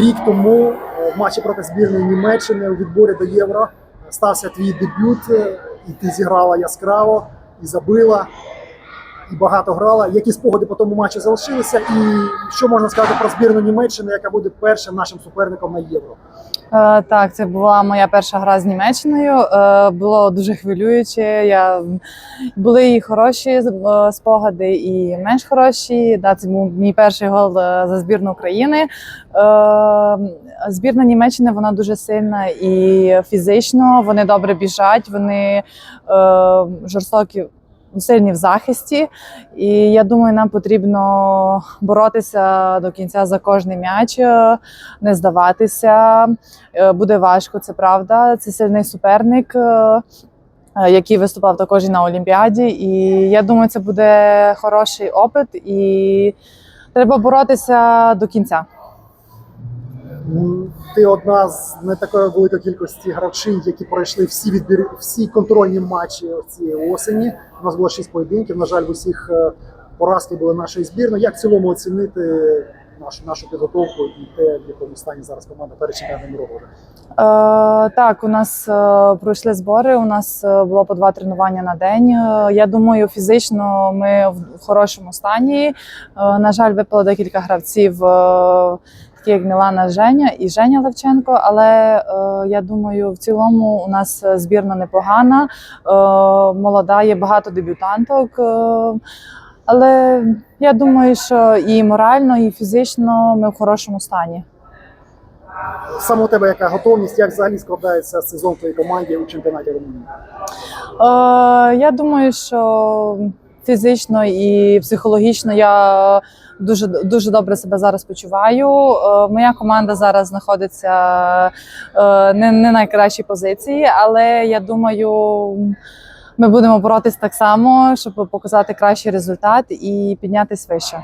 Рік тому е, в матчі проти збірної Німеччини у відборі до Євро стався твій дебют, е, і ти зіграла яскраво і забила, і багато грала. Які спогади по тому матчі залишилися? І що можна сказати про збірну Німеччини, яка буде першим нашим суперником на євро? Е, Так, це була моя перша гра з Німеччиною. Е, Було дуже хвилююче. Я були і хороші е, спогади, і менш хороші. Да, це був мій перший гол за збірну України. Збірна Німеччини вона дуже сильна і фізично. Вони добре біжать, вони жорстокі. Сильні в захисті, і я думаю, нам потрібно боротися до кінця за кожний м'яч, е, не здаватися. Е, Буде важко, це правда. Це сильний суперник, е, який виступав також і на Олімпіаді. І я думаю, це буде хороший опит, і треба боротися до кінця. М, Ти одна з не такої великої кількості гравців, які пройшли всі відбір, всі контрольні матчі цієї осені. У нас було шість поєдинків. На жаль, в усіх е, поразки були нашої збірної. Як в цілому оцінити нашу нашу підготовку і те, в якому стані зараз команда перед чемпіонатом року? Е, так, у нас е, пройшли збори. У нас е, було по два тренування на день. Е, я думаю, фізично ми в в хорошому стані. Е, на жаль, випало декілька гравців, е, такі як Мілана Женя і Женя Левченко. Але е, я думаю, в цілому у нас збірна непогана, е, молода, є багато дебютанток. Е, але я думаю, що і морально, і фізично ми в хорошому стані. Саме у тебе яка готовність, як взагалі складається сезон в твоїй команді у чемпіонаті Румунії? Е, я думаю, що фізично і психологічно я дуже дуже добре себе зараз почуваю. Е, моя команда зараз знаходиться е, не, не найкращій позиції, але я думаю, ми будемо боротись так само, щоб показати кращий результат і піднятись вище.